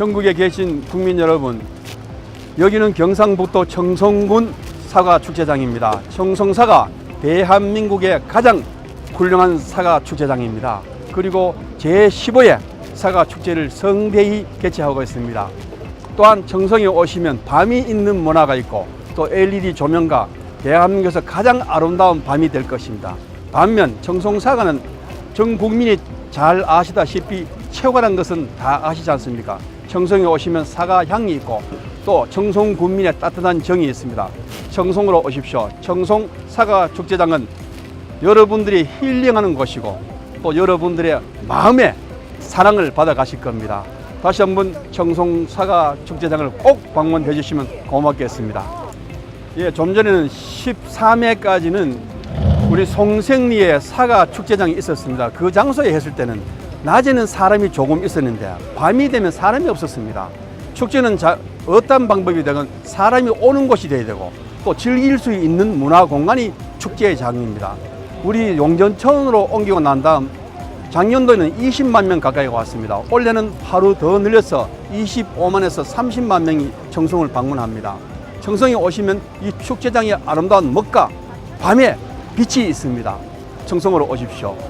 전국에 계신 국민 여러분, 여기는 경상북도 청송군 사과 축제장입니다. 청송사가 대한민국의 가장 훌륭한 사과 축제장입니다. 그리고 제15회 사과 축제를 성대히 개최하고 있습니다. 또한 청송에 오시면 밤이 있는 문화가 있고 또 LED 조명과 대한민국에서 가장 아름다운 밤이 될 것입니다. 반면 청송사과는 전 국민이 잘 아시다시피 최고라는 것은 다 아시지 않습니까? 청송에 오시면 사과 향이 있고 또 청송 군민의 따뜻한 정이 있습니다. 청송으로 오십시오. 청송 사과 축제장은 여러분들이 힐링하는 곳이고 또 여러분들의 마음에 사랑을 받아 가실 겁니다. 다시 한번 청송 사과 축제장을 꼭 방문해 주시면 고맙겠습니다. 예, 좀 전에는 13회까지는 우리 송생리에 사과 축제장이 있었습니다. 그 장소에 했을 때는 낮에는 사람이 조금 있었는데 밤이 되면 사람이 없었습니다. 축제는 자, 어떤 방법이 되건 사람이 오는 곳이 돼야 되고 또 즐길 수 있는 문화 공간이 축제의 장입니다. 우리 용전천으로 옮기고 난 다음 작년도에는 20만 명 가까이 왔습니다. 올해는 하루 더 늘려서 25만에서 30만 명이 청송을 방문합니다. 청송에 오시면 이 축제장의 아름다운 먹과 밤에 빛이 있습니다. 청송으로 오십시오.